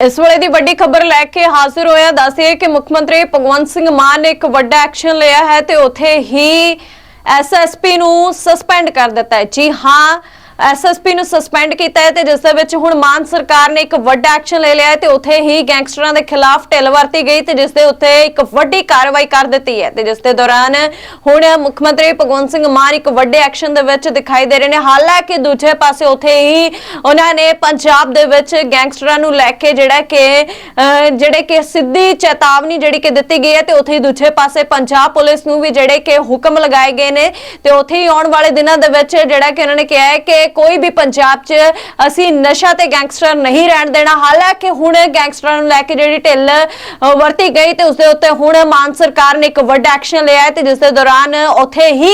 ਇਸ ਵੇਲੇ ਦੀ ਵੱਡੀ ਖਬਰ ਲੈ ਕੇ ਹਾਜ਼ਰ ਹੋਇਆ ਦੱਸਿਏ ਕਿ ਮੁੱਖ ਮੰਤਰੀ ਭਗਵੰਤ ਸਿੰਘ ਮਾਨ ਨੇ ਇੱਕ ਵੱਡਾ ਐਕਸ਼ਨ ਲਿਆ ਹੈ ਤੇ ਉੱਥੇ ਹੀ ਐਸਐਸਪੀ ਨੂੰ ਸਸਪੈਂਡ ਕਰ ਦਿੱਤਾ ਹੈ। ਜੀ ਹਾਂ ਐਸਐਸਪੀ ਨੂੰ ਸਸਪੈਂਡ ਕੀਤਾ ਹੈ ਤੇ ਜਿਸ ਦੇ ਵਿੱਚ ਹੁਣ ਮਾਨ ਸਰਕਾਰ ਨੇ ਇੱਕ ਵੱਡਾ ਐਕਸ਼ਨ ਲੈ ਲਿਆ ਹੈ ਤੇ ਉੱਥੇ ਹੀ ਗੈਂਗਸਟਰਾਂ ਦੇ ਖਿਲਾਫ ਢਿੱਲ ਵਰਤੀ ਗਈ ਤੇ ਜਿਸ ਦੇ ਉੱਤੇ ਇੱਕ ਵੱਡੀ ਕਾਰਵਾਈ ਕਰ ਦਿੱਤੀ ਹੈ ਤੇ ਜਿਸ ਦੇ ਦੌਰਾਨ ਹੁਣ ਮੁੱਖ ਮੰਤਰੀ ਭਗਵੰਤ ਸਿੰਘ ਮਾਨ ਇੱਕ ਵੱਡੇ ਐਕਸ਼ਨ ਦੇ ਵਿੱਚ ਦਿਖਾਈ ਦੇ ਰਹੇ ਨੇ। ਹਾਲਾਂਕਿ ਦੂਜੇ ਪਾਸੇ ਉੱਥੇ ਹੀ ਉਹਨਾਂ ਨੇ ਪੰਜਾਬ ਦੇ ਵਿੱਚ ਗੈਂਗਸਟਰਾਂ ਨੂੰ ਲੈ ਕੇ ਜਿਹੜਾ ਕਿ ਜਿਹੜੇ ਕਿ ਸਿੱਧੀ ਚੇਤਾਵਨੀ ਜਿਹੜੀ ਕਿ ਦਿੱਤੀ ਗਈ ਹੈ ਤੇ ਉੱਥੇ ਹੀ ਦੂਜੇ ਪਾਸੇ ਪੰਜਾਬ ਪੁਲਿਸ ਨੂੰ ਵੀ ਜਿਹੜੇ ਕਿ ਹੁਕਮ ਲਗਾਏ ਗਏ ਨੇ ਤੇ ਉੱਥੇ ਹੀ ਆਉਣ ਵਾਲੇ ਦਿਨਾਂ ਦੇ ਵਿੱਚ ਜਿਹੜਾ ਕਿ ਉਹਨਾਂ ਨੇ ਕਿਹਾ ਹੈ ਕਿ ਕੋਈ ਵੀ ਪੰਜਾਬ 'ਚ ਅਸੀਂ ਨਸ਼ਾ ਤੇ ਗੈਂਗਸਟਰ ਨਹੀਂ ਰਹਿਣ ਦੇਣਾ। ਹਾਲਾਂਕਿ ਹੁਣ ਗੈਂਗਸਟਰਾਂ ਨੂੰ ਲੈ ਕੇ ਜਿਹੜੀ ਢਿੱਲ ਅਹ, ਵਰਤੀ ਗਈ ਤੇ ਉਸ ਦੇ ਉੱਤੇ ਹੁਣ ਮਾਨ ਸਰਕਾਰ ਨੇ ਇੱਕ ਵੱਡਾ ਐਕਸ਼ਨ ਲਿਆ ਹੈ ਤੇ ਜਿਸ ਦੇ ਦੌਰਾਨ ਉੱਥੇ ਹੀ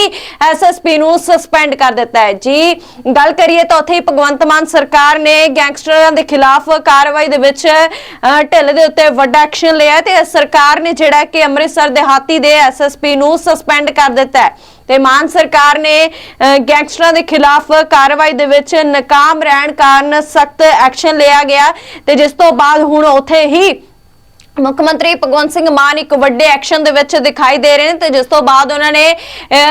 ਐਸਐਸਪੀ ਨੂੰ ਸਸਪੈਂਡ ਕਰ ਦਿੱਤਾ ਹੈ। ਜੀ ਗੱਲ ਕਰੀਏ ਤਾਂ ਉੱਥੇ ਹੀ ਭਗਵੰਤ ਮਾਨ ਸਰਕਾਰ ਨੇ ਗੈਂਗਸਟਰਾਂ ਦੇ ਖਿਲਾਫ ਕਾਰਵਾਈ ਦੇ ਵਿੱਚ ਢਿੱਲ ਦੇ ਉੱਤੇ ਵੱਡਾ ਐਕਸ਼ਨ ਲਿਆ ਤੇ ਸਰਕਾਰ ਨੇ ਜਿਹੜਾ ਕਿ ਅੰਮ੍ਰਿਤਸਰ ਦੇ ਹਾਤੀ ਦੇ ਐਸਐਸਪੀ ਨੂੰ ਸਸਪੈਂਡ ਕਰ ਦਿੱਤਾ ਹੈ। ਤੇ ਮਾਨ ਸਰਕਾਰ ਨੇ ਗੈਂਗਸਟਰਾਂ ਦੇ ਖਿਲਾਫ ਕਾਰਵਾਈ ਦੇ ਵਿੱਚ ਨਾਕਾਮ ਰਹਿਣ ਕਾਰਨ ਸਖਤ ਐਕਸ਼ਨ ਲਿਆ ਗਿਆ ਤੇ ਜਿਸ ਤੋਂ ਬਾਅਦ ਹੁਣ ਉੱਥੇ ਹੀ ਮੁੱਖ ਮੰਤਰੀ ਭਗਵੰਤ ਸਿੰਘ ਮਾਨ ਇੱਕ ਵੱਡੇ ਐਕਸ਼ਨ ਦੇ ਵਿੱਚ ਦਿਖਾਈ ਦੇ ਰਹੇ ਨੇ ਤੇ ਜਿਸ ਤੋਂ ਬਾਅਦ ਉਹਨਾਂ ਨੇ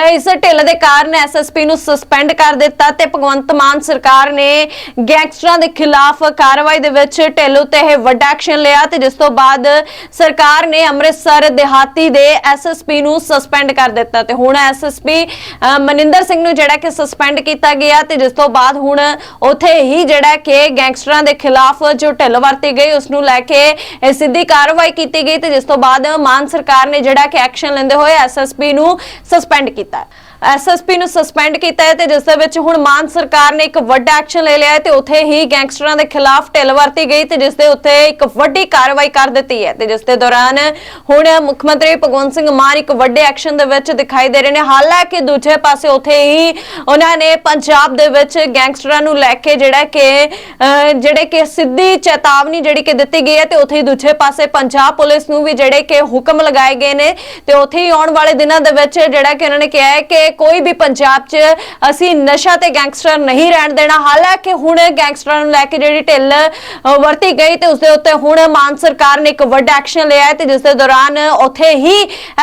ਇਸ ਢਿੱਲ ਦੇ ਕਾਰਨ ਐਸਐਸਪੀ ਨੂੰ ਸਸਪੈਂਡ ਕਰ ਦਿੱਤਾ ਤੇ ਭਗਵੰਤ ਮਾਨ ਸਰਕਾਰ ਨੇ ਗੈਂਗਸਟਰਾਂ ਦੇ ਖਿਲਾਫ ਕਾਰਵਾਈ ਦੇ ਵਿੱਚ ਢਿੱਲ ਉਤੇ ਇਹ ਵੱਡਾ ਐਕਸ਼ਨ ਲਿਆ ਤੇ ਜਿਸ ਤੋਂ ਬਾਅਦ ਸਰਕਾਰ ਨੇ ਅੰਮ੍ਰਿਤਸਰ ਦਿਹਾਤੀ ਦੇ ਐਸਐਸਪੀ ਨੂੰ ਸਸਪੈਂਡ ਕਰ ਦਿੱਤਾ ਤੇ ਹੁਣ ਐਸਐਸਪੀ ਮਨਿੰਦਰ ਸਿੰਘ ਨੂੰ ਜਿਹੜਾ ਕਿ ਸਸਪੈਂਡ ਕੀਤਾ ਗਿਆ ਤੇ ਜਿਸ ਤੋਂ ਬਾਅਦ ਹੁਣ ਉਥੇ ਹੀ ਜਿਹੜਾ ਕਿ ਗੈਂਗਸਟਰਾਂ ਦੇ ਖਿਲਾਫ ਜੋ ਢਿੱਲ ਵਰਤੀ ਗਈ, ਉਸ ਨੂੰ ਲੈ ਕੇ ਸਿੱਧੀ ਕਾਰ ਕਾਰਵਾਈ ਕੀਤੀ ਗਈ ਤੇ ਜਿਸ ਤੋਂ ਬਾਅਦ ਮਾਨ ਸਰਕਾਰ ਨੇ ਜਿਹੜਾ ਕਿ ਐਕਸ਼ਨ ਲੈਂਦੇ ਹੋਏ ਐਸਐਸਪੀ ਨੂੰ ਸਸਪੈਂਡ ਕੀਤਾ। ਐਸਐਸਪੀ ਨੂੰ ਸਸਪੈਂਡ ਕੀਤਾ ਹੈ ਤੇ ਜਿਸ ਦੇ ਵਿੱਚ ਹੁਣ ਮਾਨ ਸਰਕਾਰ ਨੇ ਇੱਕ ਵੱਡਾ ਐਕਸ਼ਨ ਲੈ ਲਿਆ ਹੈ ਤੇ ਉਥੇ ਹੀ ਗੈਂਗਸਟਰਾਂ ਦੇ ਖਿਲਾਫ ਢਿੱਲ ਵਰਤੀ ਗਈ ਤੇ ਜਿਸ ਦੇ ਉੱਤੇ ਇੱਕ ਵੱਡੀ ਕਾਰਵਾਈ ਕਰ ਦਿੱਤੀ ਹੈ ਤੇ ਜਿਸ ਦੇ ਦੌਰਾਨ ਹੁਣ ਮੁੱਖ ਮੰਤਰੀ ਭਗਵੰਤ ਸਿੰਘ ਮਾਨ ਇੱਕ ਵੱਡੇ ਐਕਸ਼ਨ ਦੇ ਵਿੱਚ ਦਿਖਾਈ ਦੇ ਰਹੇ ਨੇ। ਹਾਲਾਂਕਿ ਦੂਜੇ ਪਾਸੇ ਉੱਥੇ ਹੀ ਉਹਨਾਂ ਨੇ ਪੰਜਾਬ ਦੇ ਵਿੱਚ ਗੈਂਗਸਟਰਾਂ ਨੂੰ ਲੈ ਕੇ ਜਿਹੜਾ ਕਿ ਜਿਹੜੇ ਕਿ ਸਿੱਧੀ ਚੇਤਾਵਨੀ ਜਿਹੜੀ ਕਿ ਦਿੱਤੀ ਗਈ ਹੈ ਤੇ ਉੱਥੇ ਹੀ ਦੂਜੇ ਪਾਸੇ ਪੰਜਾਬ ਪੁਲਿਸ ਨੂੰ ਵੀ ਜਿਹੜੇ ਕਿ ਹੁਕਮ ਲਗਾਏ ਗਏ ਨੇ ਤੇ ਉੱਥੇ ਹੀ ਆਉਣ ਵਾਲੇ ਦਿਨਾਂ ਦੇ ਵਿੱਚ ਜਿਹੜਾ ਕਿ ਉਹਨਾਂ ਨੇ ਕਿਹਾ ਹੈ ਕਿ ਕੋਈ ਵੀ ਪੰਜਾਬ 'ਚ ਅਸੀਂ ਨਸ਼ਾ ਤੇ ਗੈਂਗਸਟਰ ਨਹੀਂ ਰਹਿਣ ਦੇਣਾ। ਹਾਲਾਂਕਿ ਹੁਣ ਗੈਂਗਸਟਰਾਂ ਨੂੰ ਲੈ ਕੇ ਜਿਹੜੀ ਢਿੱਲ ਵਰਤੀ ਗਈ ਤੇ ਉਸ ਦੇ ਉੱਤੇ ਹੁਣ ਮਾਨ ਸਰਕਾਰ ਨੇ ਇੱਕ ਵੱਡਾ ਐਕਸ਼ਨ ਲਿਆ ਹੈ ਤੇ ਜਿਸ ਦੇ ਦੌਰਾਨ ਉੱਥੇ ਹੀ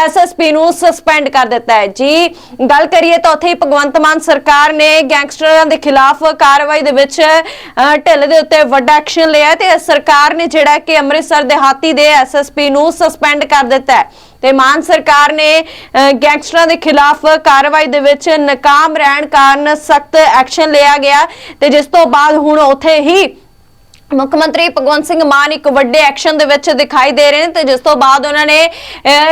ਐਸਐਸਪੀ ਨੂੰ ਸਸਪੈਂਡ ਕਰ ਦਿੱਤਾ ਹੈ। ਜੀ, ਗੱਲ ਕਰੀਏ ਤਾਂ ਉੱਥੇ ਹੀ ਭਗਵੰਤ ਮਾਨ ਸਰਕਾਰ ਨੇ ਗੈਂਗਸਟਰਾਂ ਦੇ ਖਿਲਾਫ ਕਾਰਵਾਈ ਦੇ ਵਿੱਚ ਢਿੱਲ ਦੇ ਉੱਤੇ ਵੱਡਾ ਐਕਸ਼ਨ ਲਿਆ ਤੇ ਸਰਕਾਰ ਨੇ ਜਿਹੜਾ ਕਿ ਅੰਮ੍ਰਿਤਸਰ ਦੇ ਹਾਤੀ ਦੇ ਐਸਐਸਪੀ ਨੂੰ ਸਸਪੈਂਡ ਕਰ ਦਿੱਤਾ ਹੈ। ਤੇ ਮਾਨ ਸਰਕਾਰ ਨੇ ਅਹ, ਗੈਂਗਸਟਰਾਂ ਦੇ ਖਿਲਾਫ ਕਾਰਵਾਈ ਦੇ ਵਿੱਚ ਨਾਕਾਮ ਰਹਿਣ ਕਾਰਨ ਸਖਤ ਐਕਸ਼ਨ ਲਿਆ ਗਿਆ ਤੇ ਜਿਸ ਤੋਂ ਬਾਅਦ ਹੁਣ ਉੱਥੇ ਹੀ ਮੁੱਖ ਮੰਤਰੀ ਭਗਵੰਤ ਸਿੰਘ ਮਾਨ ਇੱਕ ਵੱਡੇ ਐਕਸ਼ਨ ਦੇ ਵਿੱਚ ਦਿਖਾਈ ਦੇ ਰਹੇ ਨੇ ਤੇ ਜਿਸ ਤੋਂ ਬਾਅਦ ਉਹਨਾਂ ਨੇ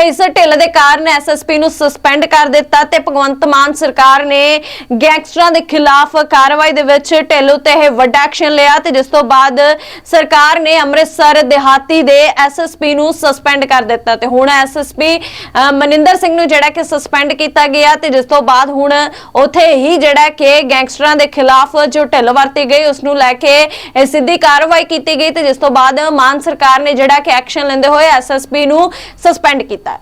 ਇਸ ਢਿੱਲ ਦੇ ਕਾਰਨ ਐਸਐਸਪੀ ਨੂੰ ਸਸਪੈਂਡ ਕਰ ਦਿੱਤਾ ਤੇ ਭਗਵੰਤ ਮਾਨ ਸਰਕਾਰ ਨੇ ਗੈਂਗਸਟਰਾਂ ਦੇ ਖਿਲਾਫ ਕਾਰਵਾਈ ਦੇ ਵਿੱਚ ਢਿੱਲ ਉਤੇ ਇਹ ਵੱਡਾ ਐਕਸ਼ਨ ਲਿਆ ਤੇ ਜਿਸ ਤੋਂ ਬਾਅਦ ਸਰਕਾਰ ਨੇ ਅੰਮ੍ਰਿਤਸਰ ਦਿਹਾਤੀ ਦੇ ਐਸਐਸਪੀ ਨੂੰ ਸਸਪੈਂਡ ਕਰ ਦਿੱਤਾ ਤੇ ਹੁਣ ਐਸਐਸਪੀ ਮਨਿੰਦਰ ਸਿੰਘ ਨੂੰ ਜਿਹੜਾ ਕਿ ਸਸਪੈਂਡ ਕੀਤਾ ਗਿਆ ਤੇ ਜਿਸ ਤੋਂ ਬਾਅਦ ਹੁਣ ਉਥੇ ਹੀ ਜਿਹੜਾ ਕਿ ਗੈਂਗਸਟਰਾਂ ਦੇ ਖਿਲਾਫ ਜੋ ਢਿੱਲ ਵਰਤੀ ਗਈ, ਉਸ ਨੂੰ ਲੈ ਕੇ ਸਿੱਧੀ ਸਿੱਧੀ ਕਾਰਵਾਈ ਕੀਤੀ ਗਈ ਤੇ ਜਿਸ ਤੋਂ ਬਾਅਦ ਮਾਨ ਸਰਕਾਰ ਨੇ ਜਿਹੜਾ ਕਿ ਐਕਸ਼ਨ ਲੈਂਦੇ ਹੋਏ ਐਸਐਸਪੀ ਨੂੰ ਸਸਪੈਂਡ ਕੀਤਾ